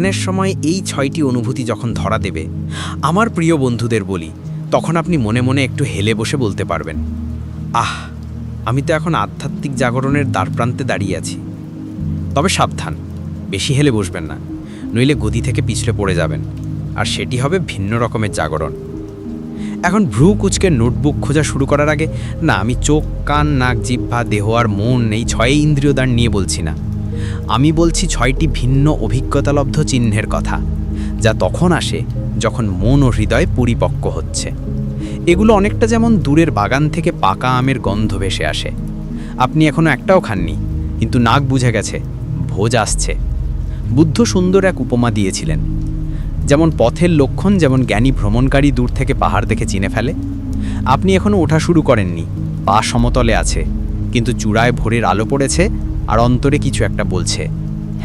ধ্যানের সময় এই ছয়টি অনুভূতি যখন ধরা দেবে, আমার প্রিয় বন্ধুদের বলি, তখন আপনি মনে মনে একটু হেলে বসে বলতে পারবেন, আহ, আমি তো এখন আধ্যাত্মিক জাগরণের দ্বারপ্রান্তে দাঁড়িয়ে আছি। তবে সাবধান, বেশি হেলে বসবেন না, নইলে গদি থেকে পিছলে পড়ে যাবেন, আর সেটি হবে ভিন্ন রকমের জাগরণ। এখন ভ্রু কুচকে নোটবুক খোঁজা শুরু করার আগে, না, আমি চোখ, কান, নাক, জিহ্বা, দেহ আর মন, এই ছয় ইন্দ্রিয়দান নিয়ে বলছি না। আমি বলছি ছয়টি ভিন্ন অভিজ্ঞতালব্ধ চিহ্নের কথা, যা তখন আসে যখন মন ও হৃদয় পরিপক্ক হচ্ছে। এগুলো অনেকটা যেমন দূরের বাগান থেকে পাকা আমের গন্ধ ভেসে আসে। আপনি এখনও একটাও খাননি, কিন্তু নাক বুঝে গেছে, ভোজ আসছে। বুদ্ধ সুন্দর এক উপমা দিয়েছিলেন, যেমন পথের লক্ষণ যেমন জ্ঞানী ভ্রমণকারী দূর থেকে পাহাড় দেখে চিনে ফেলে। আপনি এখনও ওঠা শুরু করেননি, পা সমতলে আছে, কিন্তু চূড়ায় ভোরের আলো পড়েছে আর অন্তরে কিছু একটা বলছে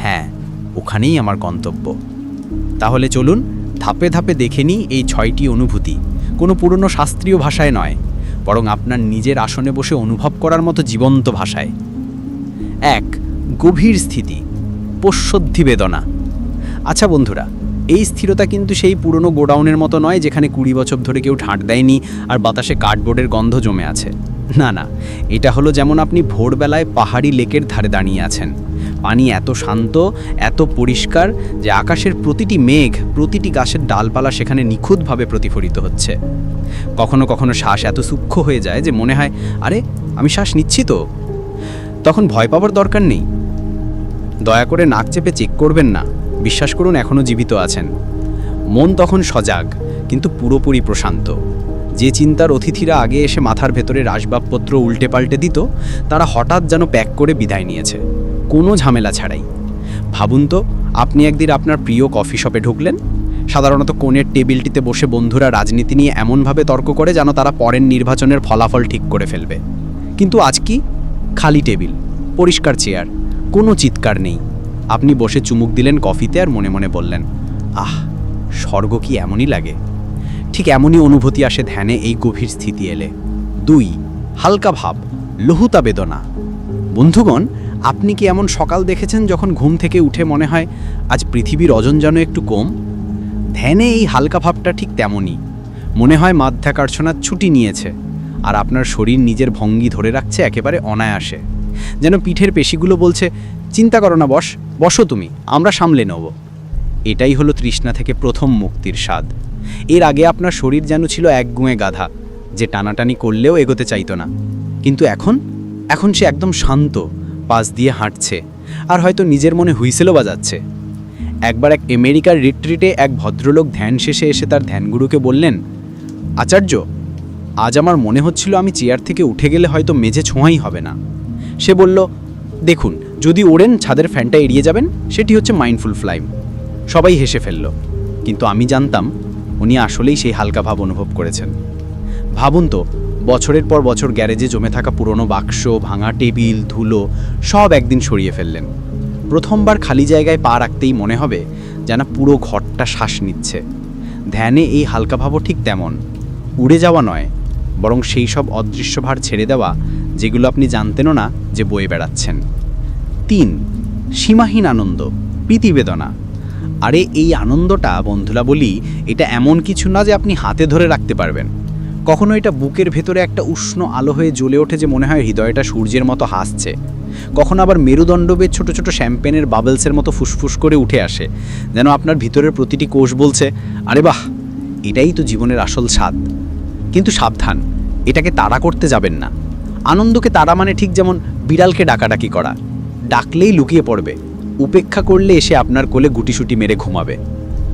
হ্যাঁ ওখানেই আমার গন্তব্য। তাহলে চলুন ধাপে ধাপে দেখে নিই এই ছয়টি অনুভূতি। কোনো পুরনো শাস্ত্রীয় ভাষায় নয়, বরং আপনার নিজের আসনে বসে অনুভব করার মতো জীবন্ত ভাষায়। এক, গভীর স্থিতি পোষ্যদ্ধি বেদনা আচ্ছা বন্ধুরা, এই স্থিরতা কিন্তু সেই পুরনো গোডাউনের মতো নয় যেখানে কুড়ি বছর ধরে কেউ ঠাঁট দেয়নি আর বাতাসে কার্ডবোর্ডের গন্ধ জমে আছে। না না, এটা হলো যেমন আপনি ভোরবেলায় পাহাড়ি লেকের ধারে দাঁড়িয়ে আছেন। পানি এত শান্ত, এত পরিষ্কার যে আকাশের প্রতিটি মেঘ, প্রতিটি গাছের ডালপালা সেখানে নিখুঁতভাবে প্রতিফলিত হচ্ছে। কখনো কখনো শ্বাস এত সূক্ষ্ম হয়ে যায় যে মনে হয়, আরে, আমি শ্বাস নিচ্ছি তো? তখন ভয় পাবার দরকার নেই। দয়া করে নাক চেপে চেক করবেন না। বিশ্বাস করুন এখনও জীবিত আছেন। মন তখন সজাগ, কিন্তু পুরোপুরি প্রশান্ত। যে চিন্তার অতিথিরা আগে এসে মাথার ভেতরের আসবাবপত্র উল্টে পাল্টে দিত, তারা হঠাৎ যেন প্যাক করে বিদায় নিয়েছে। কোনো ঝামেলা ছাড়াই। ভাবুন তো, আপনি একদিন আপনার প্রিয় কফি শপে ঢুকলেন। সাধারণত কোণের টেবিলটিতে বসে বন্ধুরা রাজনীতি নিয়ে এমনভাবে তর্ক করে যেন তারা পরের নির্বাচনের ফলাফল ঠিক করে ফেলবে। কিন্তু আজ কি? খালি টেবিল, পরিষ্কার চেয়ার, কোনো চিৎকার নেই। আপনি বসে চুমুক দিলেন কফিতে আর মনে মনে বললেন, আহ, স্বর্গ কি এমনই লাগে? ঠিক এমনই অনুভূতি আসে ধ্যানে এই গভীর স্থিতি এলে। দুই, হালকা ভাব, লহুতা বেদনা। বন্ধুগণ, আপনি কি এমন সকাল দেখেছেন যখন ঘুম থেকে উঠে মনে হয় আজ পৃথিবীর ওজন যেন একটু কম? ধ্যানে এই হালকা ভাবটা ঠিক তেমনই। মনে হয় মাধ্যাকর্ষণার ছুটি নিয়েছে, আর আপনার শরীর নিজের ভঙ্গি ধরে রাখছে একেবারে অনায়াসে। যেন পিঠের পেশিগুলো বলছে, চিন্তা করো না বস, বসো তুমি, আমরা সামলে নেব। এটাই হলো তৃষ্ণা থেকে প্রথম মুক্তির স্বাদ। এর আগে আপনার শরীর যেন ছিল এক গুঁয়ে গাধা, যে টানাটানি করলেও এগোতে চাইতো না। কিন্তু এখন? এখন সে একদম শান্ত, পাশ দিয়ে হাঁটছে, আর হয়তো নিজের মনে হুইসেলও বাজাচ্ছে। একবার এক আমেরিকার রিট্রিটে এক ভদ্রলোক ধ্যান শেষে এসে তার ধ্যানগুরুকে বললেন, আচার্য, আজ আমার মনে হচ্ছিল আমি চেয়ার থেকে উঠে গেলে হয়তো মেঝে ছোঁয়াই হবে না। সে বলল, দেখুন, যদি ওড়েন ছাদের ফ্যানটা এড়িয়ে যাবেন, সেটি হচ্ছে মাইন্ডফুল ফ্লাইম। সবাই হেসে ফেলল। কিন্তু আমি জানতাম উনি আসলেই সেই হালকা ভাব অনুভব করেছেন। ভাবুন তো, বছরের পর বছর গ্যারেজে জমে থাকা পুরনো বাক্স, ভাঙা টেবিল, ধুলো সব একদিন সরিয়ে ফেললেন। প্রথমবার খালি জায়গায় পা রাখতেই মনে হবে যেন পুরো ঘরটা শ্বাস নিচ্ছে। ধ্যানে এই হালকা ভাবও ঠিক তেমন। উড়ে যাওয়া নয়, বরং সেই সব অদৃশ্য ভার ছেড়ে দেওয়া যেগুলো আপনি জানতেনও না যে বয়ে বেড়াচ্ছেন। তিন, সীমাহীন আনন্দ, প্রীতিবেদনা। আরে এই আনন্দটা, বন্ধুরা, বলি, এটা এমন কিছু না যে আপনি হাতে ধরে রাখতে পারবেন। কখনো এটা বুকের ভেতরে একটা উষ্ণ আলো হয়ে জ্বলে ওঠে যে মনে হয় হৃদয়টা সূর্যের মতো হাসছে। কখনো আবার মেরুদণ্ডবের ছোটো ছোটো শ্যাম্পেনের বাবলসের মতো ফুসফুস করে উঠে আসে, যেন আপনার ভিতরের প্রতিটি কোষ বলছে, আরে বাহ, এটাই তো জীবনের আসল স্বাদ। কিন্তু সাবধান, এটাকে তাড়া করতে যাবেন না। আনন্দকে তাড়া মানে ঠিক যেমন বিড়ালকে ডাকাডাকি করা, ডাকলেই লুকিয়ে পড়বে। উপেক্ষা করলে এসে আপনার কোলে গুটিসুটি মেরে ঘুমাবে।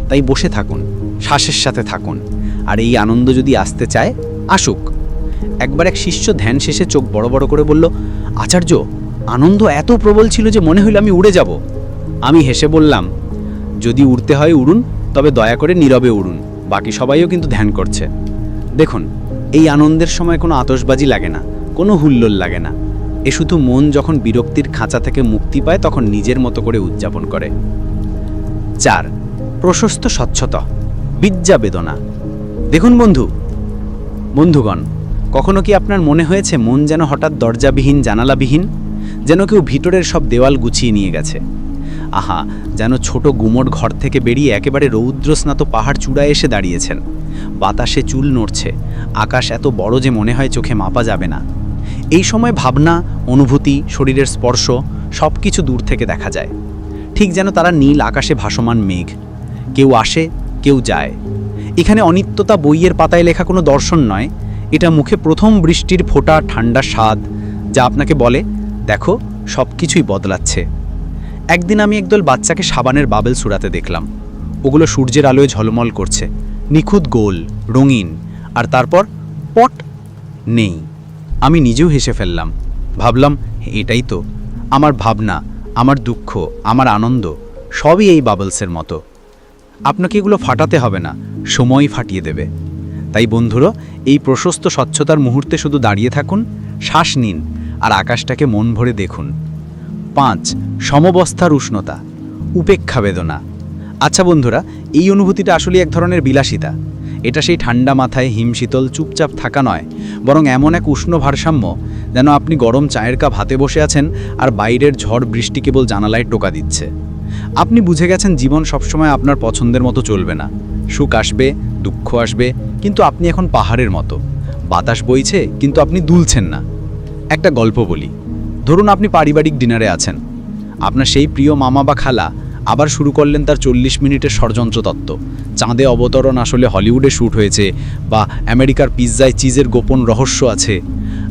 তাই বসে থাকুন, শ্বাসের সাথে থাকুন, আর এই আনন্দ যদি আসতে চায়, আসুক। একবার এক শিষ্য ধ্যান শেষে চোখ বড় বড় করে বলল, আচার্য, আনন্দ এত প্রবল ছিল যে মনে হইল আমি উড়ে যাব। আমি হেসে বললাম, যদি উড়তে হয় উড়ুন, তবে দয়া করে নীরবে উড়ুন, বাকি সবাইও কিন্তু ধ্যান করছে। দেখুন, এই আনন্দের সময় কোনো আতশবাজি লাগে না, কোনো হুল্লোল লাগে না। এ শুধু মন যখন বিরক্তির খাঁচা থেকে মুক্তি পায়, তখন নিজের মতো করে উদযাপন করে। চার, প্রশস্ত স্বচ্ছতা, বিদ্যা বেদনা। দেখুন বন্ধু, বন্ধুগণ, কখনো কি আপনার মনে হয়েছে মন যেন হঠাৎ দরজাবিহীন, জানালাবিহীন? যেন কেউ ভিতরের সব দেওয়াল গুছিয়ে নিয়ে গেছে। আহা, যেন ছোট গুমট ঘর থেকে বেরিয়ে একেবারে রৌদ্রস্নাত পাহাড় চূড়ায় এসে দাঁড়িয়েছেন। বাতাসে চুল নড়ছে, আকাশ এত বড় যে মনে হয় চোখে মাপা যাবে না। এই সময় ভাবনা, অনুভূতি, শরীরের স্পর্শ সব কিছু দূর থেকে দেখা যায়। ঠিক যেন তারা নীল আকাশে ভাসমান মেঘ। কেউ আসে, কেউ যায়। এখানে অনিত্যতা বইয়ের পাতায় লেখা কোনো দর্শন নয়। এটা মুখে প্রথম বৃষ্টির ফোঁটা, ঠান্ডা স্বাদ, যা আপনাকে বলে, দেখো সব কিছুই বদলাচ্ছে। একদিন আমি একদল বাচ্চাকে সাবানের বাবেল সুরাতে দেখলাম। ওগুলো সূর্যের আলোয় ঝলমল করছে। নিখুঁত গোল, রঙিন, আর তারপর পট, নেই। আমি নিজেও হেসে ফেললাম। ভাবলাম, এটাই তো। আমার ভাবনা, আমার দুঃখ, আমার আনন্দ, সবই এই বাবলসের মতো। আপনাকে এগুলো ফাটাতে হবে না সময় ফাটিয়ে দেবে। তাই বন্ধুরা, এই প্রশস্ত স্বচ্ছতার মুহূর্তে শুধু দাঁড়িয়ে থাকুন, শ্বাস নিন আর আকাশটাকে মন ভরে দেখুন। পাঁচ, সমবস্থার উষ্ণতা, উপেক্ষা বেদনা। আচ্ছা বন্ধুরা, এই অনুভূতিটা আসলে এক ধরনের বিলাসিতা। এটা সেই ঠান্ডা মাথায় হিমশীতল চুপচাপ থাকা নয়, বরং এমন এক উষ্ণ ভারসাম্য যেন আপনি গরম চায়ের কাপ হাতে বসে আছেন আর বাইরের ঝড় বৃষ্টি কেবল জানালায় টোকা দিচ্ছে। আপনি বুঝে গেছেন জীবন সবসময় আপনার পছন্দের মতো চলবে না। সুখ আসবে, দুঃখ আসবে, কিন্তু আপনি এখন পাহাড়ের মতো। বাতাস বইছে, কিন্তু আপনি দুলছেন না। একটা গল্প বলি। ধরুন আপনি পারিবারিক ডিনারে আছেন। আপনার সেই প্রিয় মামা বা খালা আবার শুরু করলেন তার চল্লিশ মিনিটের ষড়যন্ত্র তত্ত্ব। চাঁদে অবতরণ আসলে হলিউডে শ্যুট হয়েছে বা আমেরিকার পিৎজায় চিজের গোপন রহস্য আছে।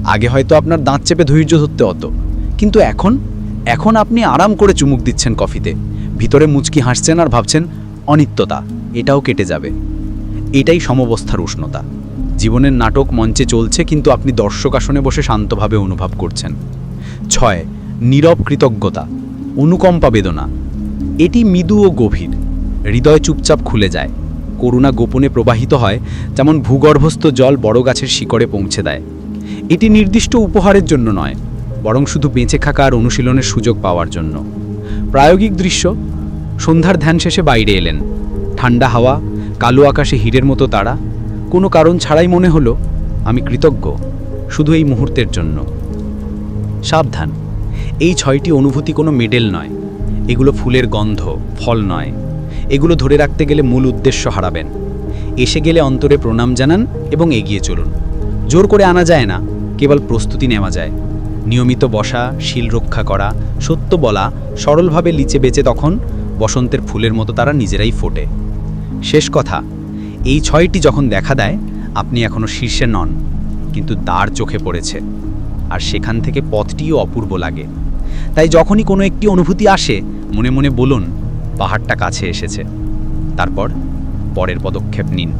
আগে হয়তো আপনার দাঁত চেপে ধৈর্য ধরতে হতো। কিন্তু এখন? এখন আপনি আরাম করে চুমুক দিচ্ছেন কফিতে। ভিতরে মুচকি হাসছেন আর ভাবছেন, অনিত্যতা, এটাও কেটে যাবে। এটাই সমবস্থার উষ্ণতা। জীবনের নাটক মঞ্চে চলছে কিন্তু আপনি দর্শক আসনে বসে শান্তভাবে অনুভব করছেন। ছয়, নীরব কৃতজ্ঞতা, অনুকম্পা বেদনা। এটি মৃদু ও গভীর। হৃদয় চুপচাপ খুলে যায়। করুণা গোপনে প্রবাহিত হয়, যেমন ভূগর্ভস্থ জল বড় গাছের শিকড়ে পৌঁছে দেয়। এটি নির্দিষ্ট উপহারের জন্য নয়, বরং শুধু বেঁচে থাকা আর অনুশীলনের সুযোগ পাওয়ার জন্য। প্রায়োগিক দৃশ্য, সন্ধ্যার ধ্যান শেষে বাইরে এলেন। ঠান্ডা হাওয়া, কালো আকাশে হীরের মতো তারা, কোনো কারণ ছাড়াই মনে হলো, আমি কৃতজ্ঞ, শুধু এই মুহূর্তের জন্য। সাবধান, এই ছয়টি অনুভূতি কোনো মেডেল নয়। এগুলো ফুলের গন্ধ, ফল নয়। এগুলো ধরে রাখতে গেলে মূল উদ্দেশ্য হারাবেন। এসে গেলে অন্তরে প্রণাম জানান এবং এগিয়ে চলুন। জোর করে আনা যায় না, কেবল প্রস্তুতি নেওয়া যায়। নিয়মিত বসা, শিল রক্ষা করা, সত্য বলা, সরলভাবে লিচে বেঁচে তখন বসন্তের ফুলের মতো তারা নিজেরাই ফোটে। শেষ কথা, এই ছয়টি যখন দেখা দেয়, আপনি এখনও শীর্ষে নন, কিন্তু দ্বার চোখে পড়েছে। আর সেখান থেকে পথটিও অপূর্ব লাগে। তাই যখনই কোনো একটি অনুভূতি আসে, মনে মনে বলুন, পাহাড়টা কাছে এসেছে। তারপর পরের পদক্ষেপ নিন।